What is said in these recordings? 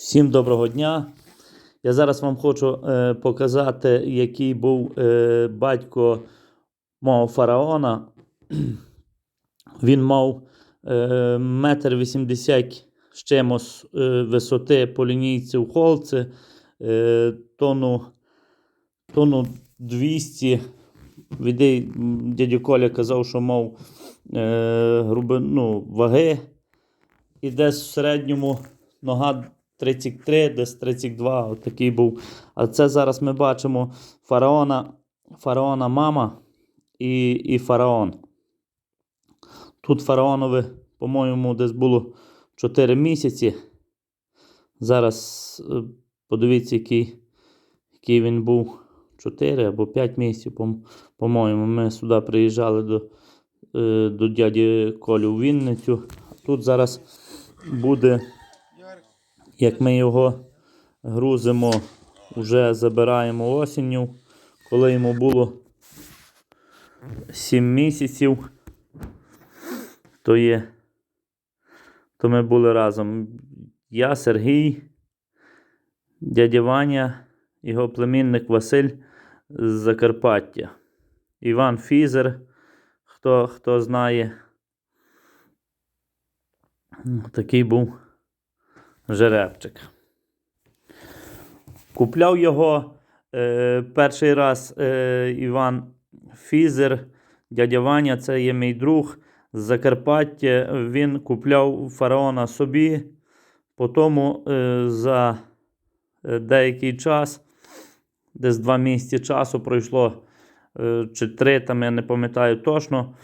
Всім доброго дня. Я зараз вам хочу е, показати, який був е, батько мого фараона. Він мав е, метр вісімдесят з чимось е, висоти по лінійці в холці, е, тонну, тонну 200. Відей м, дядя Коля казав, що мав е, грубину ваги. І десь в середньому нога 33, десь 32, от такий був. А це зараз ми бачимо фараона, фараона мама і, і фараон. Тут фараонові, по-моєму, десь було 4 місяці. Зараз е, подивіться, який, який він був 4 або 5 місяців, по- по-моєму. Ми сюди приїжджали до, е, до дяді Колі у Вінницю. Тут зараз буде, як ми його грузимо, вже забираємо осінню, коли йому було 7 місяців, то є, то ми були разом. Я, Сергій, дядя Ваня, його племінник Василь з Закарпаття. Іван Фізер, хто, хто знає. Такий був жеребчик. Купляв його е, перший раз е, Іван Фізер, дядя Ваня, це є мій друг з Закарпаття. Він купляв фараона собі. Потім е, за е, деякий час, десь два місяці часу пройшло, е, чи три, там я не пам'ятаю точно.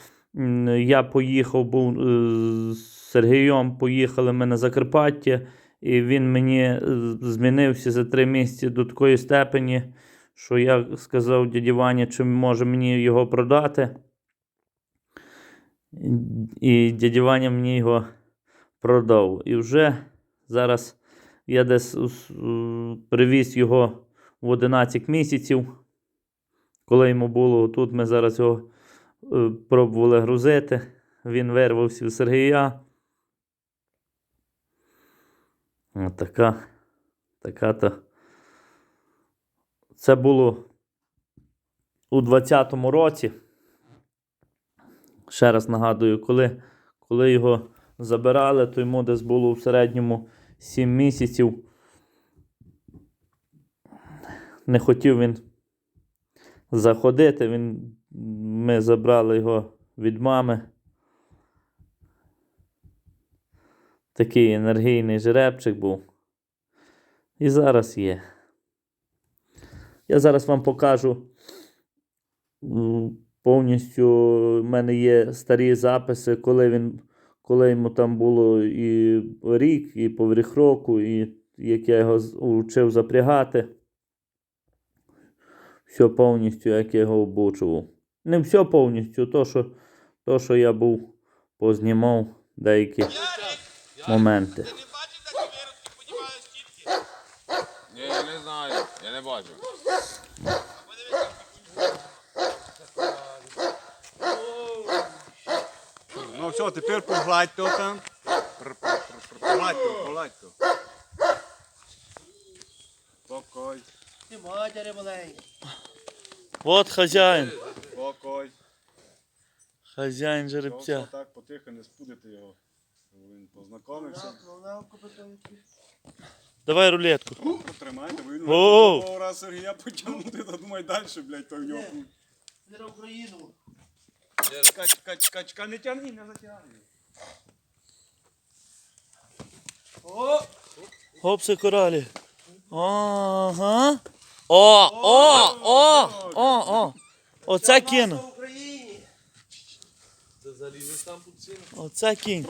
Я поїхав, був е, з Сергієм, поїхали ми на Закарпаття, і він мені е, змінився за три місяці до такої степені, що я сказав дяді Вані, чи може мені його продати. І дядя Ваня мені його продав. І вже зараз я десь привіз його в 11 місяців, коли йому було тут, ми зараз його е, пробували грузити. Він вирвався в Сергія. От така, така то. Це було у 20-му році. Ще раз нагадую, коли, коли його забирали, то йому десь було в середньому 7 місяців. Не хотів він заходити. Він, ми забрали його від мами. Такий енергійний жеребчик був. І зараз є. Я зараз вам покажу повністю. в мене є старі записи, коли він, коли йому там було і рік, і поверх року, і як я його вчив запрягати. Все повністю, як я його обучував. Не все повністю, то, що, то, що я був познімав деякі моменти. Ти не бачиш, як виродки подівали стільки? Ні, я не знаю, я не бачу. Ну все, тепер погладь то там. Погладь то, погладь то. Спокой, Ти матері маленька. От хазяїн. спокой. Хазяїн жеребця. так потихо, не спудити його. Він познайомився. Давай рулетку. Протримайте, бо він Воу. того раз Сергія потягнути, то думай далі, блядь, то в нього. Україну. Чекай, чекай, чекай, не тягни, не затягни. О! Хопси коралі. Ага. О, о, о, о, о. Оце кін. На Україні. Оце кінь.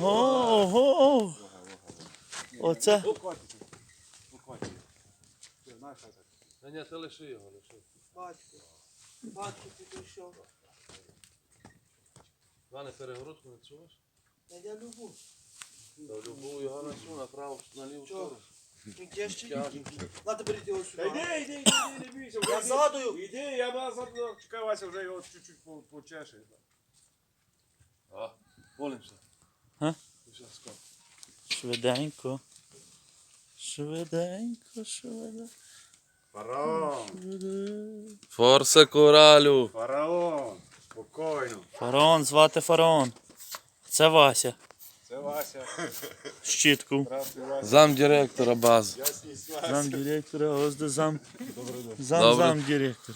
О! Ого. Оце. Та ні, ти лиши його, лиши. Батько. Батько ти прийшов. Іване, перегородку не чуєш? Та я любу. Та любов його на цю, направо, на ліву сторону. Де ще? Ладно, беріть його сюди. йди, йди, йди, не бійся. Я йди. задую. Іди, я вас задую. Чекай, Вася вже його чуть-чуть по- почеше. А. Га? І. Швиденько. Швиденько, швиденько. Фараон, Форсе коралю. фараон, спокійно. Фараон, звати фараон. Це Вася. Це Вася. Щітку. Зам директора бази. Зам директора, ось де зам. Зам, Добре. зам директор.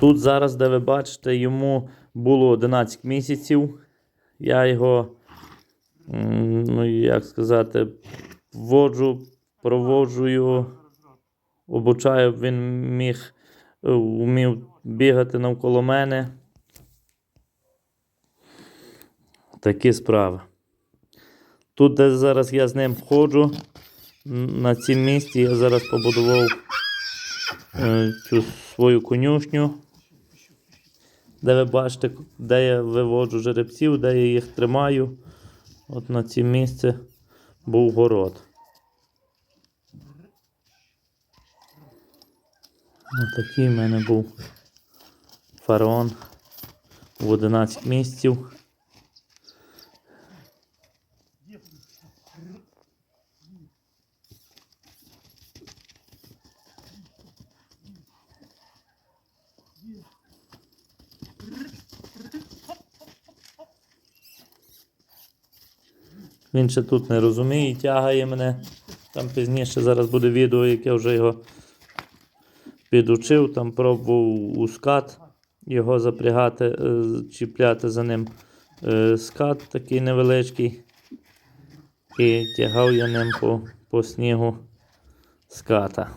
Тут зараз, де ви бачите, йому було 11 місяців. Я його, ну як сказати, вводжу, проводжу обучаю, він міг е, вмів бігати навколо мене. Такі справи. Тут, де зараз я з ним ходжу, на цім місці я зараз побудував е, цю свою конюшню, де ви бачите, де я виводжу жеребців, де я їх тримаю. От на цім місці був город. Отакий в мене був фараон в 11 місяців. Він ще тут не розуміє, тягає мене. Там пізніше зараз буде відео, як я вже його підучив, там пробував у скат його запрягати, е, чіпляти за ним е, скат такий невеличкий. І тягав я ним по, по снігу ската.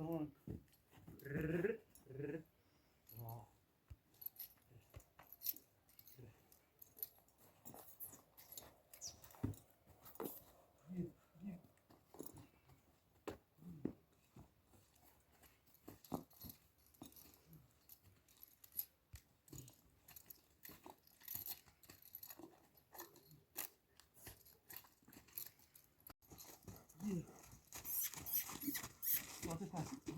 Ron. Artık artık bir.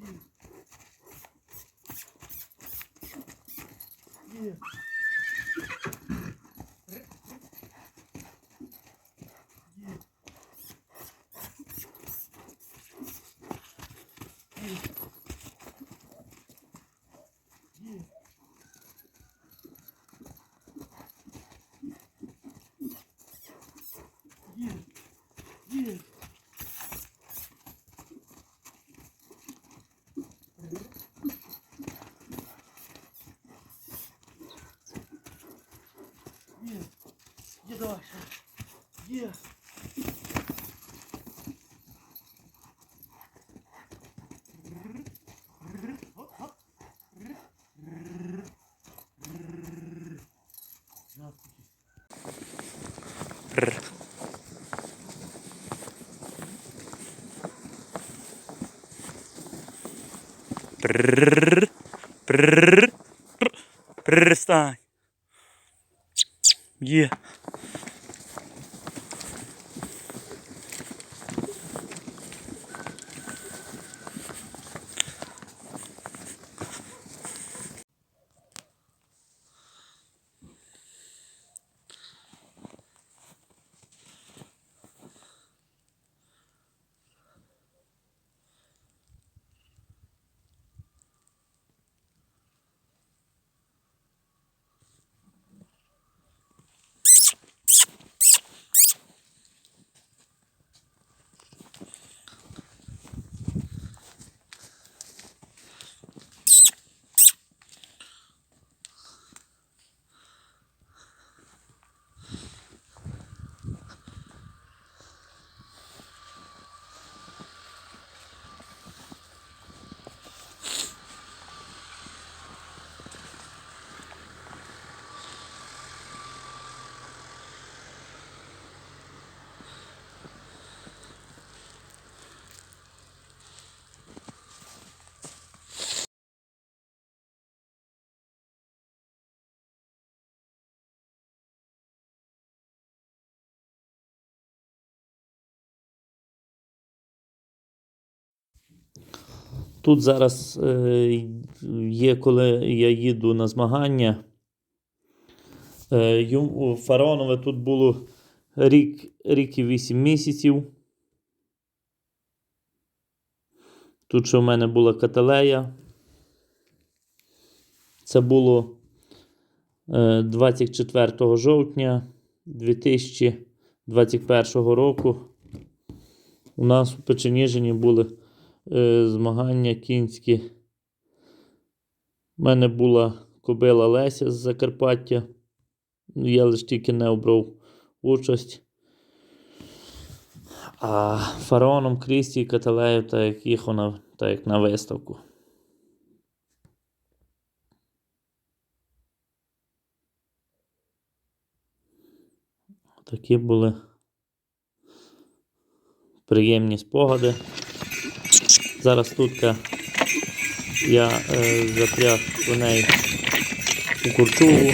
Bir. Bir. Прррр, прррр, прррр, стань. Є. Тут зараз е, є, коли я їду на змагання. Е, йому- Фараонове тут було рік, рік і 8 місяців. Тут ще в мене була каталея. Це було е, 24 жовтня 2021 року. У нас у Печеніжині були е, змагання кінські. У мене була кобила Леся з Закарпаття. Я лише тільки не обрав участь. А фараоном Крісті і Каталею, так як їх вона, так як на виставку. Такі були приємні спогади. Зараз тут я е, запряг коней у курчугу.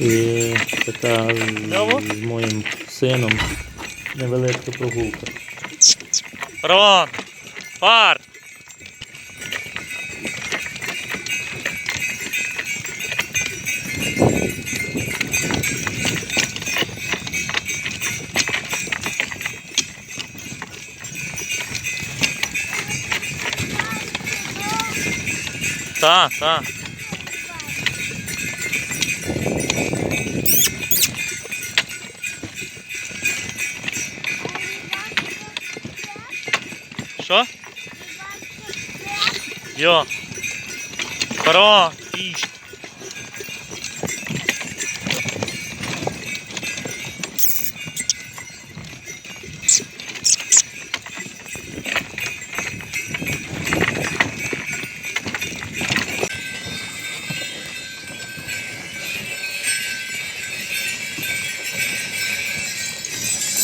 І така з, з моїм сином невеличка прогулка. Рон! Парт! Та, та. Що? Йо. Паро, їсть.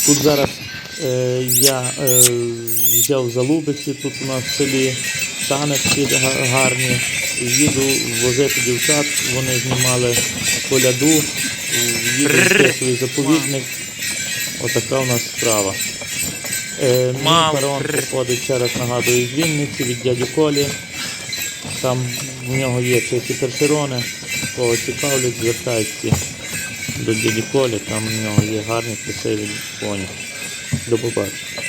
Тут зараз е, я е, взяв залубиці, тут у нас в селі га- гарні. Їду возити дівчат, вони знімали коляду, їду в свій заповідник. Отака у нас справа. Е, мій прр. походить, ще раз нагадую, з Вінниці від дяді Колі. Там в нього є чеки першерони, кого цікавлять, звертайтеся до діді Колі, там в нього є гарні красиві коні. До побачення.